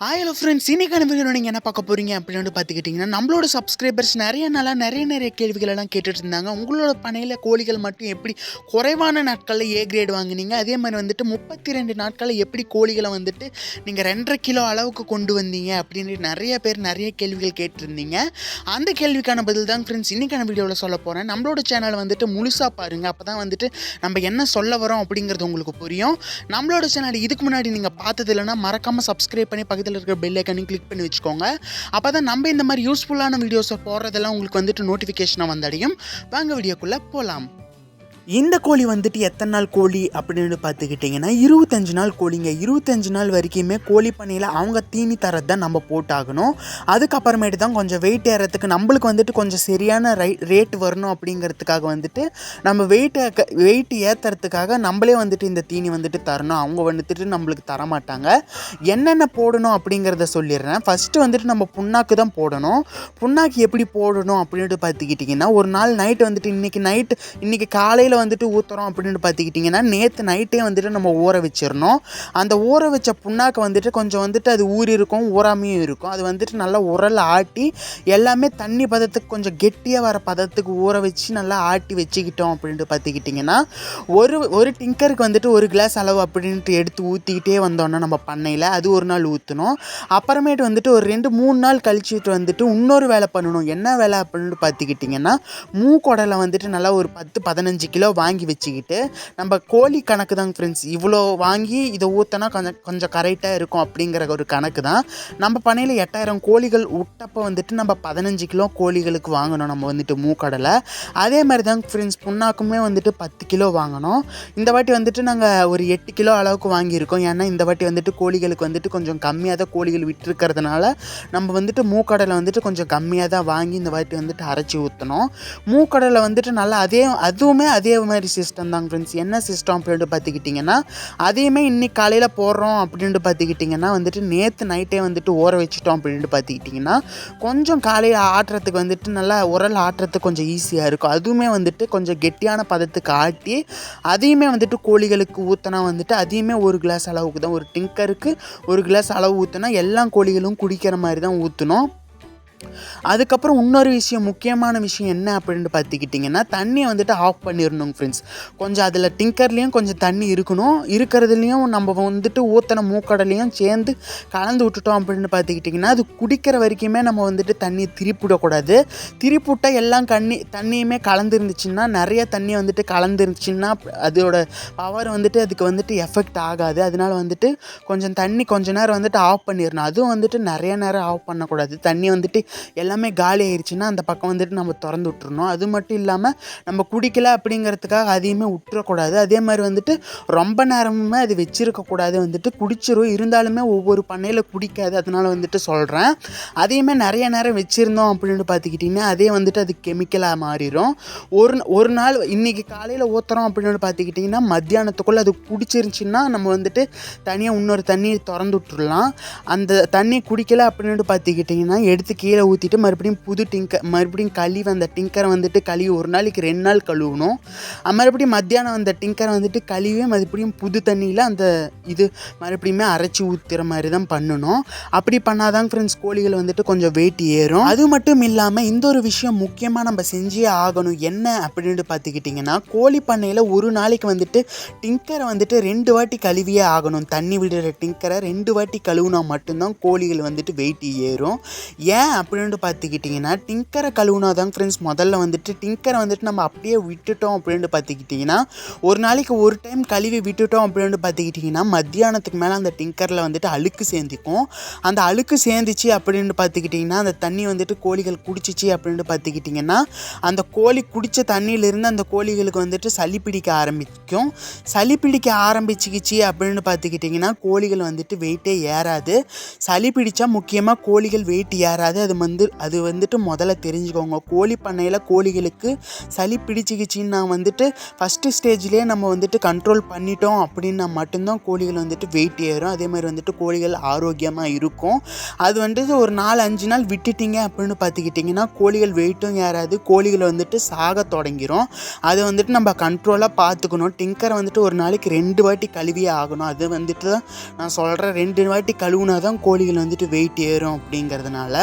Hi hello friends இன்னைக்கான video நீங்கள் என்ன பார்க்க போகிறீங்க அப்படின்னு பார்த்துக்கிட்டிங்கன்னா நம்மளோட சப்ஸ்கிரைபர்ஸ் நிறைய நாளாக நிறைய நிறைய கேள்விகள் எல்லாம் கேட்டுட்டு இருந்தாங்க உங்களோட பனையில் கோழிகள் மட்டும் எப்படி குறைவான நாட்களில் ஏ கிரேட் வாங்குனீங்க? அதே மாதிரி வந்துட்டு முப்பத்தி ரெண்டு நாட்களில் எப்படி கோழிகளை வந்துட்டு நீங்கள் ரெண்டரை கிலோ அளவுக்கு கொண்டு வந்தீங்க அப்படின்னு நிறைய பேர் நிறைய கேள்விகள் கேட்டிருந்தீங்க. அந்த கேள்விக்கான பதில் தான் ஃப்ரெண்ட்ஸ் இன்னைக்கான வீடியோவில் சொல்ல போகிறேன் நம்மளோட சேனலை வந்துட்டு முழுசாக பாருங்கள் அப்போ தான் வந்துட்டு நம்ம என்ன சொல்ல வரோம் அப்படிங்கிறது உங்களுக்கு புரியும். நம்மளோட சேனல் இதுக்கு முன்னாடி நீங்கள் பார்த்தது இல்லைன்னா மறக்காமல் சப்ஸ்கிரைப் பண்ணி பக்கத்தில் இருக்கிற பெல் ஐக்கனையும் கிளிக் பண்ணி வச்சுக்கோங்க. அப்போ தான் நம்ம இந்த மாதிரி யூஸ்ஃபுல்லான வீடியோஸை போடுறதெல்லாம் உங்களுக்கு வந்துட்டு நோட்டிஃபிகேஷனாக வந்தடையும் வாங்க வீடியோக்குள்ளே போகலாம் இந்த கோழி வந்துட்டு எத்தனை நாள் கோழி அப்படின்னு பார்த்துக்கிட்டிங்கன்னா இருபத்தஞ்சு நாள் கோழிங்க. இருபத்தஞ்சு நாள் வரைக்குமே கோழி பண்ணையில் அவங்க தீனி தரது தான் நம்ம போட்டாகணும். அதுக்கப்புறமேட்டு தான் கொஞ்சம் வெயிட் ஏறத்துக்கு நம்மளுக்கு வந்துட்டு கொஞ்சம் சரியான ரை ரேட் வரணும் அப்படிங்கிறதுக்காக வந்துட்டு நம்ம வெயிட்டை வெயிட் ஏற்றுறதுக்காக நம்மளே வந்துட்டு இந்த தீனி வந்துட்டு தரணும். அவங்க வந்துட்டு நம்மளுக்கு தர மாட்டாங்க என்னென்ன போடணும் அப்படிங்கிறத சொல்லிடுறேன். ஃபஸ்ட்டு வந்துட்டு நம்ம புண்ணாக்கு தான் போடணும். புண்ணாக்கு எப்படி போடணும் அப்படின்ட்டு பார்த்துக்கிட்டிங்கன்னா ஒரு நாள் நைட்டு வந்துட்டு இன்றைக்கி நைட்டு இன்றைக்கி காலையில் வந்துட்டு ஊற்றுறோம் அப்படின்னு பார்த்துக்கிட்டிங்கன்னா நேற்று நைட்டே வந்துட்டு நம்ம ஊற வச்சிடணும். அந்த ஊற வச்ச புண்ணாக்கு வந்துட்டு கொஞ்சம் வந்துட்டு அது ஊறி இருக்கும் ஊறாமையும் இருக்கும். அது வந்துட்டு நல்லா உரல் ஆட்டி எல்லாமே தண்ணி பதத்துக்கு கொஞ்சம் கெட்டியாக வர பதத்துக்கு ஊற வச்சு நல்லா ஆட்டி வச்சுக்கிட்டோம் அப்படின்ட்டு பார்த்துக்கிட்டிங்கன்னா ஒரு ஒரு டிங்கருக்கு வந்துட்டு ஒரு கிளாஸ் அளவு அப்படின்ட்டு எடுத்து ஊற்றிக்கிட்டே வந்தோன்னா நம்ம பண்ணையில் அது ஒரு நாள் ஊற்றணும் அப்புறமேட்டு வந்துட்டு ஒரு ரெண்டு மூணு நாள் கழிச்சுட்டு வந்துட்டு இன்னொரு வேலை பண்ணணும். என்ன வேலை அப்படின்ட்டு பார்த்துக்கிட்டிங்கன்னா மூக்கொடலை வந்துட்டு நல்லா ஒரு பத்து பதினஞ்சு கிலோ வாங்கி வச்சுக்கிட்டு நம்ம கோழி கணக்கு தாங்க ஃப்ரெண்ட்ஸ் இவ்வளோ வாங்கி இதை ஊற்றினா கொஞ்சம் கொஞ்சம் கரெக்டாக இருக்கும் அப்படிங்கிற ஒரு கணக்கு தான் நம்ம பண்ணையில் எட்டாயிரம் கோழிகள் விட்டப்போ வந்துட்டு நம்ம பதினஞ்சு கிலோ கோழிகளுக்கு வாங்கணும் நம்ம வந்துட்டு மூக்கடலை. அதே மாதிரி தாங்க ஃப்ரெண்ட்ஸ் புண்ணாக்குமே வந்துட்டு பத்து கிலோ வாங்கணும். இந்த வாட்டி வந்துட்டு நாங்கள் ஒரு எட்டு கிலோ அளவுக்கு வாங்கியிருக்கோம். ஏன்னா இந்த வாட்டி வந்துட்டு கோழிகளுக்கு வந்துட்டு கொஞ்சம் கம்மியாக தான் கோழிகள் விட்டுருக்கிறதுனால நம்ம வந்துட்டு மூக்கடலை வந்துட்டு கொஞ்சம் கம்மியாக தான் வாங்கி இந்த வாட்டி வந்துட்டு அரைச்சி ஊற்றணும் மூக்கடலை வந்துட்டு நல்லா அதே அதுவுமே அதே மாதிரி சிஸ்டம் தாங்க ஃப்ரெண்ட்ஸ் என்ன சிஸ்டம் அப்படின்ட்டு பார்த்துக்கிட்டிங்கன்னா அதையுமே இன்றைக்கி காலையில் போடுறோம் அப்படின்ட்டு பார்த்துக்கிட்டிங்கன்னா வந்துட்டு நேற்று நைட்டே வந்துட்டு ஊற வச்சிட்டோம் அப்படின்ட்டு பார்த்துக்கிட்டிங்கன்னா கொஞ்சம் காலையில் ஆட்டுறதுக்கு வந்துட்டு நல்லா உரல் ஆட்டுறதுக்கு கொஞ்சம் ஈஸியாக இருக்கும். அதுவுமே வந்துட்டு கொஞ்சம் கெட்டியான பதத்துக்கு ஆட்டி அதையுமே வந்துட்டு கோழிகளுக்கு ஊற்றினா வந்துட்டு அதையுமே ஒரு கிளாஸ் அளவுக்கு தான் ஒரு டிங்கருக்கு ஒரு கிளாஸ் அளவு ஊற்றினா எல்லா கோழிகளும் குடிக்கிற மாதிரி தான் ஊற்றணும் அதுக்கப்புறம் இன்னொரு விஷயம் முக்கியமான விஷயம் என்ன அப்படின்னு பார்த்துக்கிட்டிங்கன்னா தண்ணியை வந்துட்டு ஆஃப் பண்ணிடணுங்க ஃப்ரெண்ட்ஸ் கொஞ்சம் அதில் டிங்கர்லேயும் கொஞ்சம் தண்ணி இருக்கணும். இருக்கிறதுலையும் நம்ம வந்துட்டு ஊற்றின மூக்கடலையும் சேர்ந்து கலந்து விட்டுட்டோம் அப்படின்னு பார்த்துக்கிட்டிங்கன்னா அது குடிக்கிற வரைக்குமே நம்ம வந்துட்டு தண்ணியை திருப்பிவிடக்கூடாது திருப்பிவிட்டால் எல்லாம் கண்ணி தண்ணியுமே கலந்துருந்துச்சுன்னா நிறைய தண்ணி வந்துட்டு கலந்துருந்துச்சுன்னா அதோட பவர் வந்துட்டு அதுக்கு வந்துட்டு எஃபெக்ட் ஆகாது. அதனால வந்துட்டு கொஞ்சம் தண்ணி கொஞ்ச நேரம் வந்துட்டு ஆஃப் பண்ணிடணும். அதுவும் வந்துட்டு நிறைய நேரம் ஆஃப் பண்ணக்கூடாது. தண்ணி வந்துட்டு எல்லாமே காலி ஆயிடுச்சுன்னா அந்த பக்கம் வந்துட்டு நம்ம திறந்து விட்டுறணும். அது மட்டும் இல்லாமல் நம்ம குடிக்கல அப்படிங்கிறதுக்காக அதையுமே விட்டுறக்கூடாது. அதே மாதிரி வந்துட்டு ரொம்ப நேரமுமே அது வச்சிருக்கக்கூடாது வந்துட்டு. குடிச்சிரும். இருந்தாலுமே ஒவ்வொரு பண்ணையில் குடிக்காது. அதனால் வந்துட்டு சொல்கிறேன் அதையுமே நிறைய நேரம் வச்சுருந்தோம் அப்படின்னு பார்த்துக்கிட்டிங்கன்னா அதே வந்துட்டு அது கெமிக்கலாக மாறிடும் ஒரு ஒரு நாள் இன்றைக்கி காலையில் ஊற்றுறோம் அப்படின்னு பார்த்துக்கிட்டிங்கன்னா மத்தியானத்துக்குள்ளே அது குடிச்சிருந்துச்சின்னா நம்ம வந்துட்டு தனியாக இன்னொரு தண்ணி திறந்து விட்டுறலாம். அந்த தண்ணி குடிக்கலை அப்படின்னு பார்த்துக்கிட்டிங்கன்னா எடுத்து கீழே ஊற்றிட்டு மறுபடியும் புது டிங்கர் மறுபடியும் கழுவி அந்த டிங்கரை வந்துட்டு கழுவி ஒரு நாளைக்கு ரெண்டு நாள் கழுவணும். மறுபடியும் மத்தியானம் அந்த டிங்கரை வந்துட்டு கழுவி மறுபடியும் புது தண்ணியில் அந்த இது மறுபடியுமே அரைச்சி ஊற்றுற மாதிரி தான் பண்ணணும். அப்படி பண்ணாதான் ஃப்ரெண்ட்ஸ் கோழிகள் வந்துட்டு கொஞ்சம் வெயிட் ஏறும். அது மட்டும் இல்லாமல் இந்த ஒரு விஷயம் முக்கியமாக நம்ம செஞ்சே ஆகணும். என்ன அப்படின்ட்டு பார்த்துக்கிட்டிங்கன்னா கோழி பண்ணையில் ஒரு நாளைக்கு வந்துட்டு டிங்கரை வந்துட்டு ரெண்டு வாட்டி கழுவியே ஆகணும். தண்ணி விடுற டிங்கரை ரெண்டு வாட்டி கழுவுனா மட்டும்தான் கோழிகள் வந்துட்டு வெயிட் ஏறும். ஏன் அப்படின்ட்டு பார்த்துக்கிட்டிங்கன்னா டிங்கரை கழுவுனா தான் ஃப்ரெண்ட்ஸ் முதல்ல வந்துட்டு டிங்கரை வந்துட்டு நம்ம அப்படியே விட்டுட்டோம் அப்படின்ட்டு பார்த்துக்கிட்டிங்கன்னா ஒரு நாளைக்கு ஒரு டைம் கழுவி விட்டுட்டோம் அப்படின்ட்டு பார்த்துக்கிட்டிங்கன்னா மத்தியானத்துக்கு மேலே அந்த டிங்கரில் வந்துட்டு அழுக்கு சேர்ந்துக்கும். அந்த அழுக்கு சேர்ந்துச்சு அப்படின்னு பார்த்துக்கிட்டிங்கன்னா அந்த தண்ணி வந்துட்டு கோழிகள் குடிச்சிச்சு அப்படின்ட்டு பார்த்துக்கிட்டிங்கன்னா அந்த கோழி குடித்த தண்ணியிலிருந்து அந்த கோழிகளுக்கு வந்துட்டு சளி பிடிக்க ஆரம்பிக்கும். சளி பிடிக்க ஆரம்பிச்சிக்கிச்சு அப்படின்னு பார்த்துக்கிட்டிங்கன்னா கோழிகள் வந்துட்டு வெயிட்டே ஏறாது. சளி பிடிச்சா முக்கியமாக கோழிகள் வெயிட் ஏறாது. அது வந்து அது வந்துட்டு முதல்ல தெரிஞ்சுக்கோங்க. கோழி பண்ணையில் கோழிகளுக்கு சளி பிடிச்சிக்கிச்சின்னு நான் வந்துட்டு ஃபஸ்ட்டு ஸ்டேஜ்லேயே நம்ம வந்துட்டு கண்ட்ரோல் பண்ணிட்டோம் அப்படின்னா மட்டும்தான் கோழிகள் வந்துட்டு வெயிட் ஏறும். அதே மாதிரி வந்துட்டு கோழிகள் ஆரோக்கியமாக இருக்கும். அது வந்துட்டு ஒரு நாலு அஞ்சு நாள் விட்டுட்டீங்க அப்படின்னு பார்த்துக்கிட்டிங்கன்னா கோழிகள் வெயிட்டும் ஏறாது. கோழிகள் வந்துட்டு சாக தொடங்கிரும். அதை வந்துட்டு நம்ம கண்ட்ரோலாக பார்த்துக்கணும். டிங்கரை வந்துட்டு ஒரு நாளைக்கு ரெண்டு வாட்டி கழுவியே ஆகணும். அது வந்துட்டு தான் நான் சொல்கிறேன் ரெண்டு வாட்டி கழுவுனா தான் கோழிகள் வந்துட்டு வெயிட் ஏறும் அப்படிங்கிறதுனால.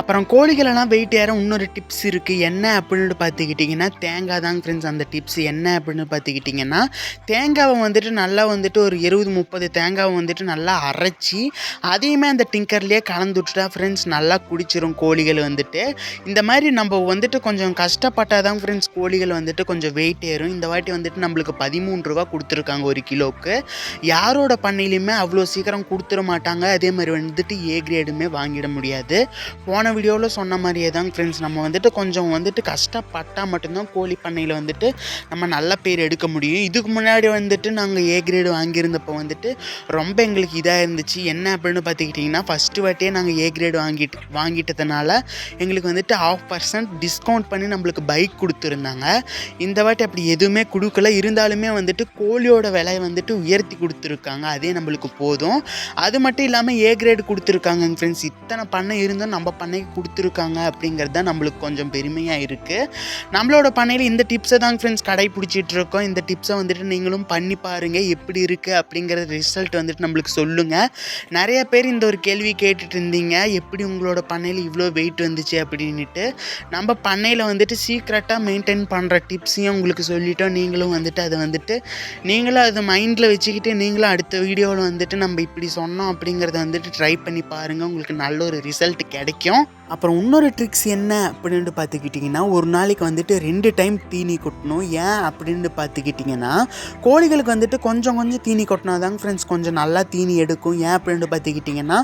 அப்புறம் கோழிகளெல்லாம் வெயிட் ஏற இன்னொரு டிப்ஸ் இருக்குது என்ன அப்படின்னு பார்த்துக்கிட்டிங்கன்னா தேங்காய் தாங்க ஃப்ரெண்ட்ஸ் அந்த டிப்ஸ் என்ன அப்படின்னு பார்த்துக்கிட்டிங்கன்னா தேங்காவை வந்துட்டு நல்லா வந்துட்டு ஒரு இருபது முப்பது தேங்காவை வந்துட்டு நல்லா அரைச்சி அதையுமே அந்த டிங்கர்லேயே கலந்து விட்டுட்டா ஃப்ரெண்ட்ஸ் நல்லா குடிச்சிரும் கோழிகள் வந்துட்டு. இந்த மாதிரி நம்ம வந்துட்டு கொஞ்சம் கஷ்டப்பட்டால் தான் ஃப்ரெண்ட்ஸ் கோழிகள் வந்துட்டு கொஞ்சம் வெயிட் ஏறும். இந்த வாட்டி வந்துட்டு நம்மளுக்கு பதிமூணு ரூபா கொடுத்துருக்காங்க ஒரு கிலோவுக்கு யாரோட பண்ணையிலையுமே அவ்வளோ சீக்கிரம் கொடுத்துட மாட்டாங்க. அதே மாதிரி வந்துட்டு ஏ கிரேடுமே வாங்கிட முடியாது. போன போன வீடியோவில் சொன்ன மாதிரியே தான் ஃப்ரெண்ட்ஸ் நம்ம வந்துட்டு கொஞ்சம் வந்துட்டு கஷ்டப்பட்டால் மட்டும்தான் கோழி பண்ணையில் வந்துட்டு நம்ம நல்ல பேர் எடுக்க முடியும். இதுக்கு முன்னாடி வந்துட்டு நாங்கள் ஏ கிரேடு வாங்கியிருந்தப்போ வந்துட்டு ரொம்ப எங்களுக்கு இதாக இருந்துச்சு. என்ன அப்படின்னு பார்த்துக்கிட்டிங்கன்னா ஃபஸ்ட்டு வாட்டியே நாங்கள் ஏ கிரேடு வாங்கிட்டு வாங்கிட்டதுனால எங்களுக்கு வந்துட்டு ஆஃப் பர்சன்ட் டிஸ்கவுண்ட் பண்ணி நம்மளுக்கு பைக் கொடுத்துருந்தாங்க. இந்த வாட்டி அப்படி எதுவுமே கொடுக்கல. இருந்தாலுமே வந்துட்டு கோழியோட விலையை வந்துட்டு உயர்த்தி கொடுத்துருக்காங்க. அதே நம்மளுக்கு போதும். அது மட்டும் இல்லாமல் ஏ கிரேடு கொடுத்துருக்காங்க ஃப்ரெண்ட்ஸ் இத்தனை பண்ணை இருந்தும் நம்ம பண்ண பண்ணைக்கு கொடுத்துருக்காங்க அப்படிங்கிறது தான் நம்மளுக்கு கொஞ்சம் பெருமையாக இருக்குது நம்மளோட பண்ணையில் இந்த டிப்ஸை தான் ஃப்ரெண்ட்ஸ் கடைப்பிடிச்சிட்டு இருக்கோம். இந்த டிப்ஸை வந்துட்டு நீங்களும் பண்ணி பாருங்கள் எப்படி இருக்குது அப்படிங்கிற ரிசல்ட் வந்துட்டு நம்மளுக்கு சொல்லுங்கள் நிறைய பேர் இந்த ஒரு கேள்வி கேட்டுட்டு இருந்தீங்க. எப்படி உங்களோட பண்ணையில் இவ்வளோ வெயிட் வந்துச்சு அப்படின்ட்டு நம்ம பண்ணையில் வந்துட்டு சீக்ரெட்டாக மெயின்டைன் பண்ணுற டிப்ஸையும் உங்களுக்கு சொல்லிட்டோம். நீங்களும் வந்துட்டு அதை வந்துட்டு நீங்களும் அதை மைண்டில் வச்சுக்கிட்டு நீங்களும் அடுத்த வீடியோவில் வந்துட்டு நம்ம இப்படி சொன்னோம் அப்படிங்கிறத வந்துட்டு ட்ரை பண்ணி பாருங்கள் உங்களுக்கு நல்ல ஒரு ரிசல்ட் கிடைக்கும். ね。அப்புறம் இன்னொரு ட்ரிக்ஸ் என்ன அப்படின்ட்டு பார்த்துக்கிட்டிங்கன்னா ஒரு நாளைக்கு வந்துட்டு ரெண்டு டைம் தீனி கொட்டணும். ஏன் அப்படின்னு பார்த்துக்கிட்டிங்கன்னா கோழிகளுக்கு வந்துட்டு கொஞ்சம் கொஞ்சம் தீனி கொட்டினா தாங்க ஃப்ரெண்ட்ஸ் கொஞ்சம் நல்லா தீனி எடுக்கும். ஏன் அப்படின்ட்டு பார்த்துக்கிட்டிங்கன்னா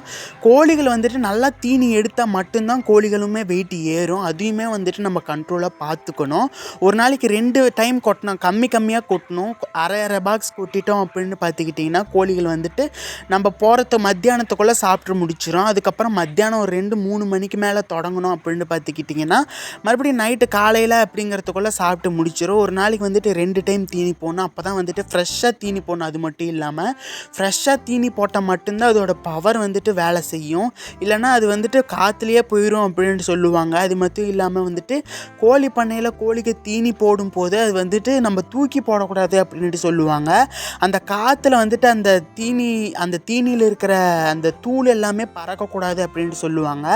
கோழிகள் வந்துட்டு நல்லா தீனி எடுத்தால் மட்டும்தான் கோழிகளுமே வெயிட் ஏறும். அதையுமே வந்துட்டு நம்ம கண்ட்ரோலாக பார்த்துக்கணும். ஒரு நாளைக்கு ரெண்டு டைம் கொட்டணும் கம்மி கம்மியாக கொட்டணும். அரை அரை பாக்ஸ் கொட்டிட்டோம் அப்படின்னு பார்த்துக்கிட்டிங்கன்னா கோழிகள் வந்துட்டு நம்ம போகிறத மத்தியானத்துக்குள்ளே சாப்பிட்டு முடிச்சிடும் அதுக்கப்புறம் மத்தியானம் ஒரு ரெண்டு மூணு மணிக்கு மேலே தொடங்கணும் அப்படின்னு பார்த்துக்கிட்டிங்கன்னா மறுபடியும் நைட்டு காலையில் அப்படிங்கிறதுக்குள்ளே சாப்பிட்டு முடிச்சிடும் ஒரு நாளைக்கு வந்துட்டு ரெண்டு டைம் தீனி போடணும். அப்போ தான் வந்துட்டு ஃப்ரெஷ்ஷாக தீனி போடணும். அது மட்டும் இல்லாமல் ஃப்ரெஷ்ஷாக தீனி போட்டால் மட்டும்தான் அதோட பவர் வந்துட்டு வேலை செய்யும். இல்லைன்னா அது வந்துட்டு காற்றுலேயே போயிடும் அப்படின்னு சொல்லுவாங்க. அது மட்டும் இல்லாமல் வந்துட்டு கோழி பண்ணையில் கோழிக்கு தீனி போடும் போது அது வந்துட்டு நம்ம தூக்கி போடக்கூடாது அப்படின்ட்டு சொல்லுவாங்க. அந்த காற்றுல வந்துட்டு அந்த தீனி அந்த தீனியில் இருக்கிற அந்த தூள் எல்லாமே பறக்கக்கூடாது அப்படின்ட்டு சொல்லுவாங்க.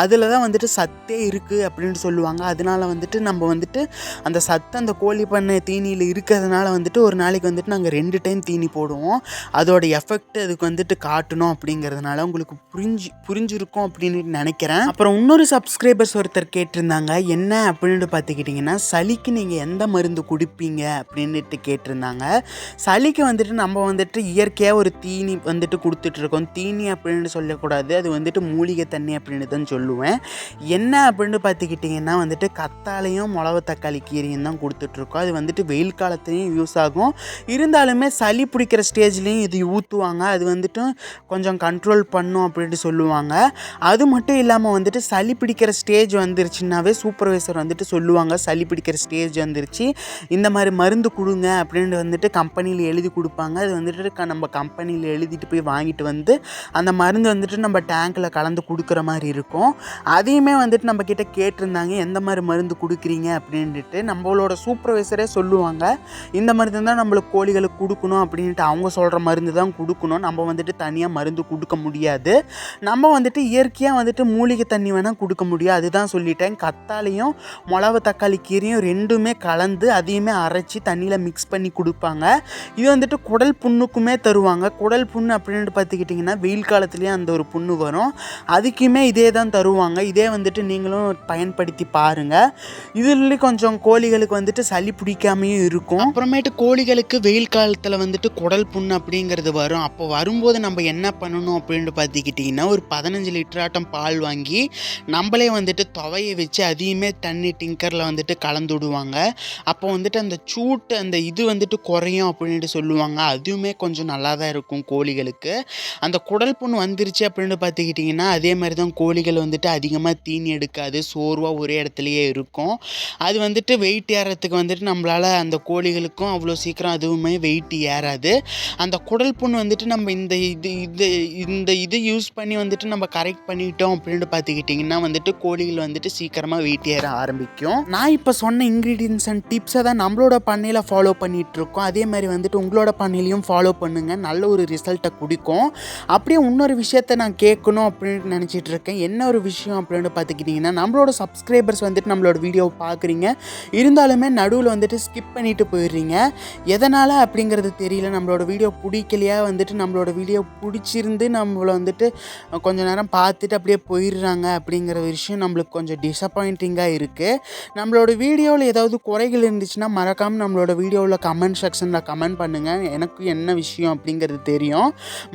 அது அதில் தான் வந்துட்டு சத்தே இருக்குது அப்படின்னு சொல்லுவாங்க. அதனால வந்துட்டு நம்ம வந்துட்டு அந்த சத்து அந்த கோழி பண்ணை தீனியில் இருக்கிறதுனால வந்துட்டு ஒரு நாளைக்கு வந்துட்டு நாங்கள் ரெண்டு டைம் தீனி போடுவோம். அதோட எஃபெக்ட் அதுக்கு வந்துட்டு காட்டணும் அப்படிங்கிறதுனால உங்களுக்கு புரிஞ்சு புரிஞ்சிருக்கும் அப்படின்னு நினைக்கிறேன். அப்புறம் இன்னொரு சப்ஸ்கிரைபர்ஸ் ஒருத்தர் கேட்டிருந்தாங்க என்ன? அப்படின்ட்டு பார்த்துக்கிட்டிங்கன்னா சளிக்கு நீங்கள் எந்த மருந்து குடிப்பீங்க? அப்படின்ட்டு கேட்டிருந்தாங்க. சளிக்கு வந்துட்டு நம்ம வந்துட்டு இயற்கையாக ஒரு தீனி வந்துட்டு கொடுத்துட்ருக்கோம் தீனி அப்படின்னு சொல்லக்கூடாது. அது வந்துட்டு மூலிகை தண்ணி அப்படின்னு தான் சொல்லுவேன். என்ன அப்படின்னு பார்த்துக்கிட்டிங்கன்னா வந்துட்டு கத்தாலையும் மிளகு தக்காளி கீரையும் தான் கொடுத்துட்ருக்கோம். அது வந்துட்டு வெயில் காலத்துலேயும் யூஸ் ஆகும். இருந்தாலுமே சளி பிடிக்கிற ஸ்டேஜ்லேயும் இது ஊற்றுவாங்க அது வந்துட்டு கொஞ்சம் கண்ட்ரோல் பண்ணும் அப்படின்ட்டு சொல்லுவாங்க. அது மட்டும் இல்லாமல் வந்துட்டு சளி பிடிக்கிற ஸ்டேஜ் வந்துருச்சுன்னாவே சூப்பர்வைசர் வந்துட்டு சொல்லுவாங்க. சளி பிடிக்கிற ஸ்டேஜ் வந்துருச்சு. இந்த மாதிரி மருந்து கொடுங்க அப்படின்ட்டு வந்துட்டு கம்பெனியில் எழுதி கொடுப்பாங்க. அது வந்துட்டு க- நம்ம கம்பெனியில் எழுதிட்டு போய் வாங்கிட்டு வந்து அந்த மருந்து வந்துட்டு நம்ம டேங்க்கில் கலந்து கொடுக்குற மாதிரி இருக்கும். அதையுமே வந்துட்டு நம்மக்கிட்ட கேட்டிருந்தாங்க எந்த மாதிரி மருந்து கொடுக்குறீங்க? அப்படின்ட்டு நம்மளோட சூப்பர்வைசரே சொல்லுவாங்க. இந்த மருந்து தான் நம்மளுக்கு கோழிகளுக்கு கொடுக்கணும் அப்படின்ட்டு அவங்க சொல்கிற மருந்து தான் கொடுக்கணும். நம்ம வந்துட்டு தனியாக மருந்து கொடுக்க முடியாது. நம்ம வந்துட்டு இயற்கையாக வந்துட்டு மூலிகை தண்ணி வேணால் கொடுக்க முடியும். அதுதான் சொல்லிட்டேன். கத்தாலையும் மிளகு தக்காளி கீரையும் ரெண்டுமே கலந்து அதையுமே அரைச்சி தண்ணியில் மிக்ஸ் பண்ணி கொடுப்பாங்க. இது வந்துட்டு குடல் புண்ணுக்குமே தருவாங்க. குடல் புண்ணு அப்படின்ட்டு பார்த்துக்கிட்டிங்கன்னா வெயில் காலத்துலேயே அந்த ஒரு புண்ணு வரும். அதுக்குமே இதே தான் தருவாங்க. இதே வந்துட்டு நீங்களும் பயன்படுத்தி பாருங்கள் இதுலேயும் கொஞ்சம் கோழிகளுக்கு வந்துட்டு சளி பிடிக்காமையும் இருக்கும். அப்புறமேட்டு கோழிகளுக்கு வெயில் காலத்தில் வந்துட்டு குடல் புண்ணு அப்படிங்கிறது வரும். அப்போ வரும்போது நம்ம என்ன பண்ணணும் அப்படின்ட்டு பார்த்துக்கிட்டிங்கன்னா ஒரு பதினஞ்சு லிட்டர் ஆட்டம் பால் வாங்கி நம்மளே வந்துட்டு துவையை வச்சு அதையுமே தண்ணி டிங்கரில் வந்துட்டு கலந்து விடுவாங்க. அப்போ வந்துட்டு அந்த சூட்டு அந்த இது வந்துட்டு குறையும் அப்படின்ட்டு சொல்லுவாங்க. அதுவுமே கொஞ்சம் நல்லா தான் இருக்கும் கோழிகளுக்கு. அந்த குடல் புண் வந்துருச்சு அப்படின்னு பார்த்துக்கிட்டிங்கன்னா அதே மாதிரி தான் கோழிகள் வந்துட்டு அதிகமாக தீனி எடுக்காது சோர்வாக ஒரே இடத்துலையே இருக்கும். அது வந்துட்டு வெயிட் ஏறத்துக்கு வந்துட்டு நம்மளால் அந்த கோழிகளுக்கும் அவ்வளோ சீக்கிரம் அதுவுமே வெயிட் ஏறாது. அந்த குடல் புண் வந்துட்டு நம்ம இந்த இது இது இந்த இது யூஸ் பண்ணி வந்துட்டு நம்ம கரெக்ட் பண்ணிட்டோம் அப்படின்ட்டு பார்த்துக்கிட்டிங்கன்னா வந்துட்டு கோழிகள் வந்துட்டு சீக்கிரமாக வெயிட் ஏற ஆரம்பிக்கும். நான் இப்போ சொன்ன இன்க்ரீடியன்ஸ் அண்ட் டிப்ஸை தான் நம்மளோட பண்ணையில் ஃபாலோ பண்ணிகிட்ருக்கோம் இருக்கோம் அதே மாதிரி வந்துட்டு உங்களோட பண்ணையிலையும் ஃபாலோ பண்ணுங்கள் நல்ல ஒரு ரிசல்ட்டை கொடுக்கும். அப்படியே இன்னொரு விஷயத்த நான் கேட்கணும் அப்படின்னு நினச்சிட்டு இருக்கேன். என்ன ஒரு விஷயம்? விஷயம் அப்படின்னு பார்த்துக்கிட்டிங்கன்னா நம்மளோட சப்ஸ்கிரைபர்ஸ் வந்துட்டு நம்மளோட வீடியோவை பார்க்குறீங்க. இருந்தாலுமே நடுவில் வந்துட்டு ஸ்கிப் பண்ணிட்டு போயிடுறீங்க. எதனால் அப்படிங்கிறது தெரியல. நம்மளோட வீடியோ பிடிக்கலையா? வந்துட்டு நம்மளோட வீடியோ பிடிச்சிருந்து நம்மளை வந்துட்டு கொஞ்ச நேரம் பார்த்துட்டு அப்படியே போயிடுறாங்க அப்படிங்கிற விஷயம் நம்மளுக்கு கொஞ்சம் டிசப்பாயிண்டிங்காக இருக்குது நம்மளோட வீடியோவில் ஏதாவது குறைகள் இருந்துச்சுன்னா மறக்காமல் நம்மளோட வீடியோவில் கமெண்ட் செக்ஷனில் கமெண்ட் பண்ணுங்கள் எனக்கு என்ன விஷயம் அப்படிங்கிறது தெரியும்.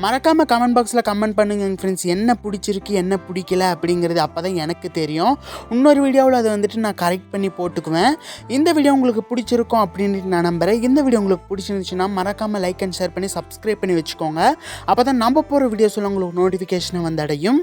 மறக்காமல் கமெண்ட் பாக்ஸில் கமெண்ட் பண்ணுங்கள் ஃப்ரெண்ட்ஸ் என்ன பிடிச்சிருக்கு என்ன பிடிக்கல அப்படிங்கிறது அப்போ தான் எனக்கு தெரியும். இன்னொரு வீடியோவில் அதை வந்துட்டு நான் கரெக்ட் பண்ணி போட்டுக்குவேன். இந்த வீடியோ உங்களுக்கு பிடிச்சிருக்கும் அப்படின்ட்டு நான் நம்புகிறேன் இந்த வீடியோ உங்களுக்கு பிடிச்சிருந்துச்சுன்னா மறக்காமல் லைக் அண்ட் ஷேர் பண்ணி சப்ஸ்கிரைப் பண்ணி வச்சுக்கோங்க. அப்போ தான் நம்ம போகிற வீடியோஸில் உங்களுக்கு நோட்டிஃபிகேஷனை வந்தடையும்